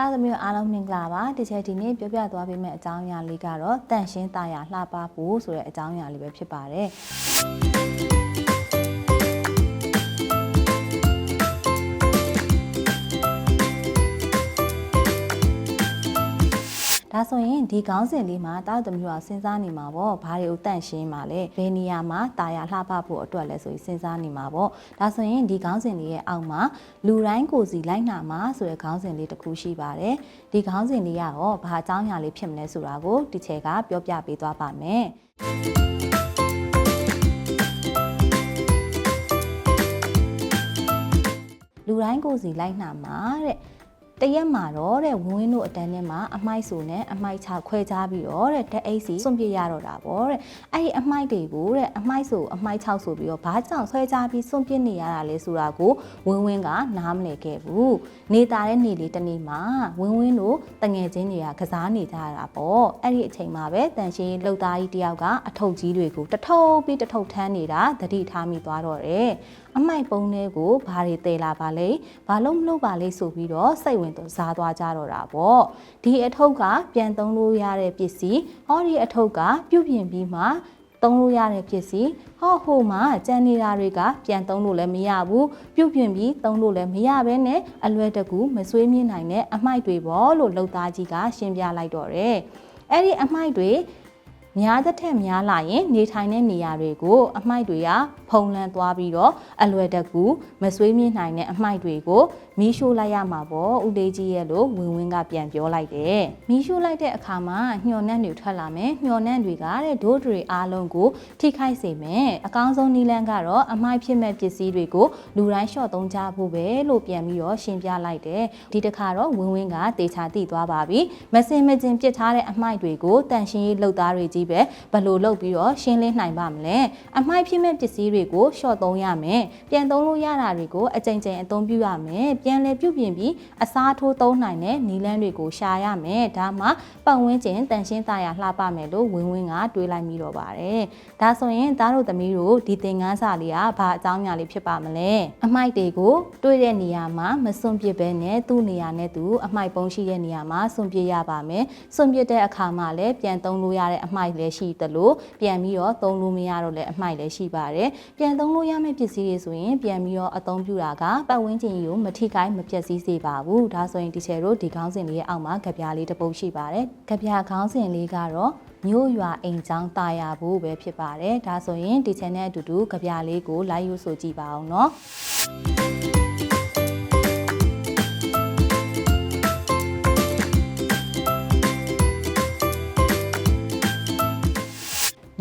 တာသမီးတို့အားလုံးမင်္ဂလာပါဒီချက်ဒီနေ့ပြောပြသွားပေးမယ့်အကြောင်းအရာလေးကတော့တန့်ရှင်းတာယာလှပဖို့ဆိုတဲ့အကြောင်းအရာလေးပဲဖြစ်ပါတယ် ဆိုရင်ဒီခေါင်းစဉ်လေးမှာတာသမီးတို့ကစဉ်းစားနေမှာပေါ့ဘာတွေကိုတန့်ရှင်းမှာလဲဘယ်နေရာမှာတာယာလှပဖို့အတွက်လဲဆိုပြီးစဉ်းစားနေမှာပေါ့ဒါဆိုရင်ဒီခေါင်းစဉ်လေးရဲ့အောက်မှာလူတိုင်းကိုယ်စီလိုက်နာမှာဆိုတဲ့ခေါင်းစဉ်လေးတစ်ခုရှိပါတယ်ဒီခေါင်းစဉ်လေးကတော့ဘာအကြောင်းအရာလေးဖြစ်မလဲဆိုတာကိုဒီချက်ကပြောပြပေးသွားပါမယ်လူတိုင်းကိုယ်စီလိုက်နာမှာတဲ့ တရက်မှာတော့တဲ့ဝင်းဝင်းတို့အတန်းထဲမှာအမိုက်ဆိုနဲ့အမိုက်ချခွဲခြားပြီးတော့တဲ့တက်အိတ်စီစွန့်ပစ်ရတော့တာပေါ့တဲ့အဲ့ဒီအမိုက်တွေကိုတဲ့အမိုက်ဆိုအမိုက်ချောက်ဆိုပြီးတော့ဘာကြောင့်ဆွဲခြားပြီးစွန့်ပစ်နေရတာလဲဆိုတာကိုဝင်းဝင်းကနားမလည်ခဲ့ဘူးနေတာတဲ့နေလေးတစ်နေ့မှာဝင်းဝင်းတို့တငယ်ချင်းတွေကကစားနေကြတာပေါ့အဲ့ဒီအချိန်မှာပဲတန်ရှင်းလှုပ်သားကြီးတယောက်ကအထုပ်ကြီးတွေကိုတထုပ်ပြီးတထုပ်ထမ်းနေတာသတိထားမိသွားတော့တယ်အမိုက်ပုံးတွေကိုဘာတွေတည်လာပါလဲဘာလို့မလုပ်ပါလဲဆိုပြီးတော့စိတ်ဝင်စားသွားကြတော့တာပေါ့ဒီအထုပ်ကပြန်သုံးလို့ရတဲ့ပစ္စည်းဟောဒီအထုပ်ကပြုတ်ပြင်ပြီးမှသုံးလို့ရတဲ့ပစ္စည်းဟောဟိုမှာကြံနေတာတွေကပြန်သုံးလို့လည်းမရဘူးပြုတ်ပြင်ပြီးသုံးလို့လည်းမရဘဲနဲ့အလွယ်တကူမဆွေးမြင့်နိုင်တဲ့အမိုက်တွေပေါ့လို့လှုပ်သားကြီးကရှင်းပြလိုက်တော့တယ်အဲ့ဒီအမိုက်တွေ များတဲ့ထက်များလာရင်နေထိုင်တဲ့နေရာတွေကို အမိုက်တွေကဖုံးလန်းသွားပြီးတော့အလွယ်တကူမဆွေးမြင့်နိုင်တဲ့အမိုက်တွေကိုမီးရှို့လိုက်ရမှာပေါ့ဦးလေးကြီးရဲ့လို့ဝင်ဝင်ကပြန်ပြောလိုက်တယ်မီးရှို့လိုက်တဲ့အခါမှာညှော်နှံ့တွေထွက်လာမယ်ညှော်နှံ့တွေကတဲ့ဒိုးတွေအားလုံးကိုထိခိုက်စေမယ်အကောင်းဆုံးနည်းလမ်းကတော့အမိုက်ဖြစ်မဲ့ပစ္စည်းတွေကိုလူတိုင်းလျှော့သုံးကြဖို့ပဲလို့ပြန်ပြီးတော့ရှင်းပြလိုက်တယ်ဒီတစ်ခါတော့ဝင်ဝင်ကတေချာတိသွားပါပြီမစင်မကျင်ပစ်ထားတဲ့အမိုက်တွေကိုတန်ရှင်းရေးလုပ်သားတွေကြီးပဲဘယ်လိုလုပ်ပြီးတော့ရှင်းလင်းနိုင်ပါမလဲအမိုက်ဖြစ်မဲ့ပစ္စည်းတွေကိုရှော့သုံးရမယ်ပြန်သုံးလို့ရတာတွေကိုအကြိမ်ကြိမ်အသုံးပြုရမယ်ပြန်လဲပြုတ်ပြင်ပြီးအစားထိုးသုံးနိုင်တဲ့နီလန်းတွေကိုရှာရမယ်ဒါမှပတ်ဝန်းကျင်တန်ရှင်းသားရလှပမယ်လို့ဝင်းဝင်းကတွေးလိုက်မိတော့ပါတယ်ဒါဆိုရင်သားတို့သမီးတို့ဒီသင်ခန်းစာလေးကဘာအကြောင်းအရာလေးဖြစ်ပါမလဲအမိုက်တွေကိုတွေးတဲ့နေရာမှာမစွန့်ပစ်ဘဲနဲ့သူ့နေရာနဲ့သူအမိုက်ပုံးရှိတဲ့နေရာမှာစွန့်ပစ်ရပါမယ်စွန့်ပစ်တဲ့အခါမှာလည်းပြန်သုံးလို့ရတဲ့အမိုက်လည်းရှိသလိုပြန်ပြီးတော့သုံးလို့မရတော့လည်းအမိုက်လည်းရှိပါတယ်ပြန်သုံးလို့ရမယ့်ပစ္စည်းတွေဆိုရင်ပြန်ပြီးတော့အသုံးပြုတာကပတ်ဝန်းကျင်ကိုမထိခိုက်မပျက်စီးစေပါဘူးဒါဆိုရင်ဒီချယ်တို့ဒီခေါင်းစဉ်လေးရဲ့အောက်မှာကြပြားလေးတစ်ပုဒ်ရှိပါတယ်ကြပြားခေါင်းစဉ်လေးကတော့မြို့ရွာအိမ်ချောင်းตายရဖို့ပဲဖြစ်ပါတယ်ဒါဆိုရင်ဒီ channel အတူတူကြပြားလေးကို like ယူဆိုကြည့်ပါအောင်เนาะ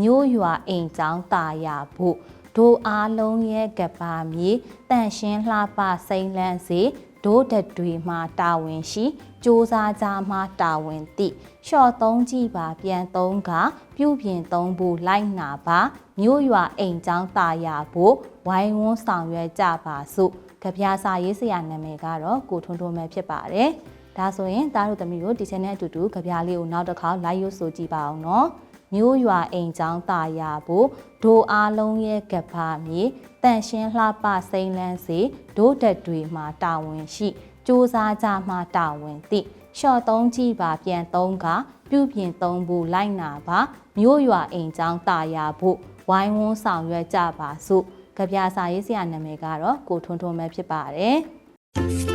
မြို့ရွာအိမ်ချောင်းตายရဖို့ဒိုအားလုံးရဲ့ကပါမြေတန့်ရှင်းလှပစိမ့်လန်းစေဒိုးတက်တွေမှာတာဝန်ရှိစ조사ကြမှာတာဝန်သိလျှော့သုံးကြည့်ပါပြန်သုံးကပြုပြင်သုံးဖို့လိုက်နာပါမြို့ရွာအိမ်ချောင်းตายရဖို့ဝိုင်းဝန်းဆောင်ရွက်ကြပါစို့ကြပြာစာရေးဆရာနာမည်ကတော့ကိုထွန်းထွန်းပဲဖြစ်ပါတယ်ဒါဆိုရင်သားတို့သမီးတို့ဒီ channel အတူတူကြပြာလေးကိုနောက်တစ်ခါ like ရွတ်ဆိုကြည့်ပါအောင်နော် မျိုးရွာအိမ်ချောင်းတာယာဖို့ဒိုအားလုံးရဲ့ကဘာမြေတန်ရှင်းလှပစိမ့်လန်းစေဒို့တက်တွေမှာတာဝန်ရှိစ조사ကြမှာတာဝန်သိရှော့သုံးကြည့်ပါပြန်သုံးကပြုပြင်သုံးဖို့လိုက်နာပါမြို့ရွာအိမ်ချောင်းတာယာဖို့ဝိုင်းဝန်းဆောင်ရွက်ကြပါစို့ကြပြစာရေးဆရာနာမည်ကတော့ကိုထွန်းထွန်းပဲဖြစ်ပါတယ်